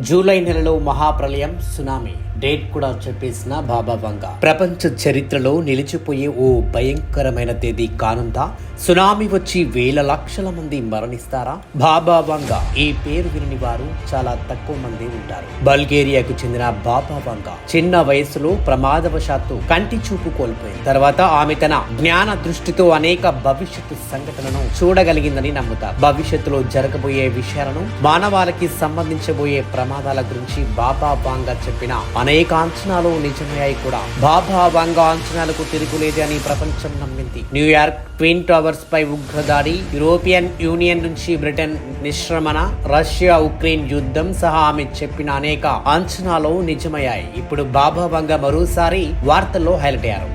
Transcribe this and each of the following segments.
July నెలలో మహాప్రలయం tsunami date కూడా చెప్పేసిన బాబా వంగ. ప్రపంచ చరిత్రలో నిలిచిపోయే ఓ భయంకరమైన తేదీ కానుందా? సునామీ వచ్చి వేల లక్షల మంది మరణిస్తారా? బాబా వంగ ఈ పేరు విని వారు చాలా తక్కువ మంది ఉంటారు. బల్గేరియాకు చెందిన బాబా వంగ చిన్న వయసులో ప్రమాదవశాత్తు కంటి చూపు కోల్పోయింది. తర్వాత ఆమె తన జ్ఞాన దృష్టితో అనేక భవిష్యత్తు సంఘటనను చూడగలిగిందని నమ్ముతారు. భవిష్యత్తులో జరగబోయే విషయాలను మానవాళికి సంబంధించబోయే ప్రమాదాల గురించి బాబా వాంగా చెప్పిన అనేక అంచనాలు నిజమయ్యాయి కూడా. బాబా వాంగా అంచనాలకు తిరుగులేదు అని ప్రపంచం నమ్మింది. న్యూయార్క్ ట్విన్ టవర్స్ పై ఉగ్రదాడి యూరోపియన్ యూనియన్ నుంచి బ్రిటన్ నిష్క్రమణ రష్యా ఉక్రెయిన్ యుద్ధం సహా ఆమె చెప్పిన అనేక అంచనాలు నిజమయ్యాయి. ఇప్పుడు బాబా వంగ మరోసారి వార్తల్లో హైలైట్ అయ్యారు.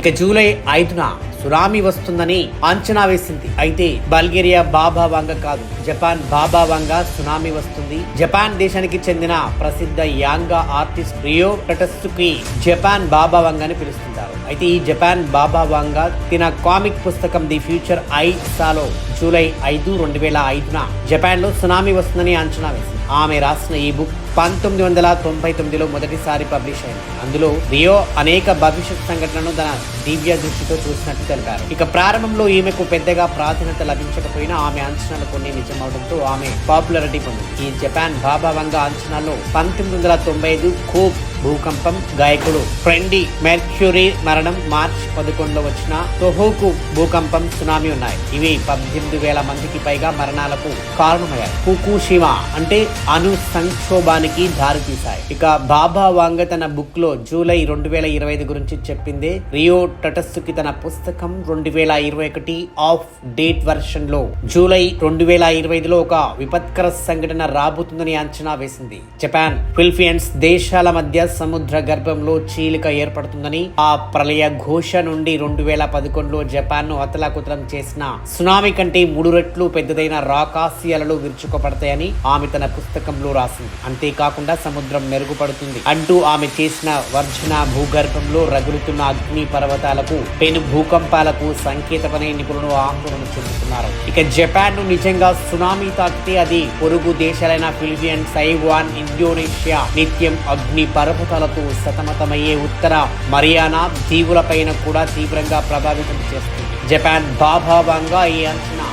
ఇక జూలై ఐదున సునామీ వస్తుందని అంచనా వేసింది. అయితే బల్గేరియా బాబా వంగ కాదు జపాన్ బాబా వంగ సునామీ వస్తుంది. జపాన్ దేశానికి చెందిన ప్రసిద్ధ manga artist Rio Tatsuki Japan Baba Vanga అని పిలుస్తుంటారు. అయితే ఈ జపాన్ బాబా వంగ తిన కామిక్ పుస్తకం ది ఫ్యూచర్ ఐ సాలో జూలై ఐదు రెండు వేల ఐదున జపాన్లో సునామీ వస్తుందని అంచనా వేసింది. ఆమె రాసిన ఈ బుక్ పంతొమ్మిది వందల తొంభై తొమ్మిదిలో మొదటిసారి పబ్లిష్ అయింది. అందులో రియో అనేక భవిష్యత్ సంఘటనలను తన దివ్య దృష్టితో చూసినట్టు తెలిపారు. ఇక ప్రారంభంలో ఈమెకు పెద్దగా ప్రాధాన్యత లభించకపోయినా ఆమె అంచనాలు కొన్ని నిజమవడంతో ఆమె పాపులారిటీ పొందింది. ఈ జపాన్ బాబా వంగ అంచనాల్లో పంతొమ్మిది వందల తొంభై ఐదు కోప్ భూకంపం గాయకుడు ఫ్రెండి మెర్క్యూరీ మరణం మార్చ్ పదకొండులో వచ్చిన తొహోకు భూకంపం సునామీ ఉన్నాయి. ఇవి పద్దెనిమిది వేల మందికి పైగా మరణాలకు కారణమయ్యాయి. ఫుకుషిమా అంటే అణు సంక్షోభానికి దారితీశాయి. ఇక బాబా వాంగ తన బుక్లో జూలై రెండు వేల ఇరవై ఐదు గురించి చెప్పిందే రియో టటస్సుకి తన పుస్తకం రెండు వేల ఇరవై ఒకటి ఆఫ్ డేట్ వర్షన్లో జూలై రెండు వేల ఇరవై ఐదులో ఒక విపత్కర సంఘటన రాబోతుందని అంచనా వేసింది. జపాన్ ఫిలిపీన్స్ దేశాల మధ్య సముద్ర గర్భంలో చీలిక ఏర్పడుతుందని ఆ ప్రళయ ఘోష నుండి రెండు వేల పదకొండులో జపాన్ను అతలాకుతలం చేసిన సునామీ కంటే మూడు రెట్లు పెద్దదైన రాకాసియాలలో విరుచుకుపడతాయని ఆమె తన పుస్తకంలో రాసింది. అంతేకాకుండా సముద్రం మెరుగుపడుతుంది అంటూ ఆమె చేసిన వర్జన భూగర్భంలో రగులుతున్న అగ్ని పర్వతాలకు పెను భూకంపాలకు సంకేతమనే నిపుణులు ఆందోళన చెందుతున్నారు. ఇక జపాన్ను నిజంగా సునామీ తాకితే అది పొరుగు దేశాలైన ఫిలిపియన్ తైవాన్ ఇండోనేషియా నిత్యం అగ్ని పర్వతాలతో సతమతమయ్యే ఉత్తర మరియానా దీవులపైన కూడా తీవ్రంగా ప్రభావితం చేస్తుంది. జపాన్ బాభావంగా ఈ అంచనా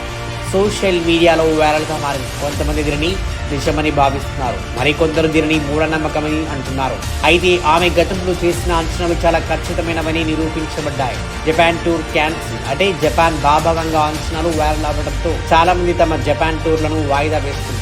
సోషల్ మీడియాలో వైరల్గా మారింది. కొంతమంది దీనిని నిజమని భావిస్తున్నారు. మరికొందరు దీనిని మూఢనమ్మకమని అంటున్నారు. అయితే ఆమె గతంలో చేసిన అంచనాలు చాలా ఖచ్చితమైనవని నిరూపించబడ్డాయి. Japan tour cancel. అంటే జపాన్ భాభాగంగా అంచనాలు వైరల్ అవ్వడంతో చాలా మంది తమ జపాన్ టూర్లను వాయిదా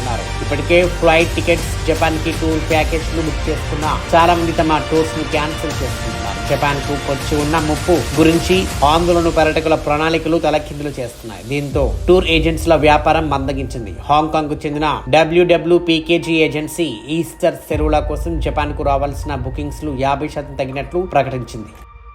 వేసుకుంటున్నారు ఇప్పటికే ఫ్లైట్ టికెట్స్ జపాన్కి టూర్ ప్యాకేజ్లు బుక్ చేసుకున్న చాలా మంది తమ టూర్స్ను క్యాన్సిల్ చేస్తున్నారు జపాన్కు వచ్చి ఉన్న ముప్పు గురించి ఆందోళన పర్యటకుల ప్రణాళికలు తలకిందులు చేస్తున్నాయి. దీంతో టూర్ ఏజెంట్స్ల వ్యాపారం మందగించింది. హాంకాంగ్కు చెందిన డబ్ల్యూడబ్ల్యూ పీకేజీ ఏజెన్సీ ఈస్టర్ సెరువుల కోసం జపాన్కు రావాల్సిన బుకింగ్స్లు యాభై శాతం తగినట్లు ప్రకటించింది.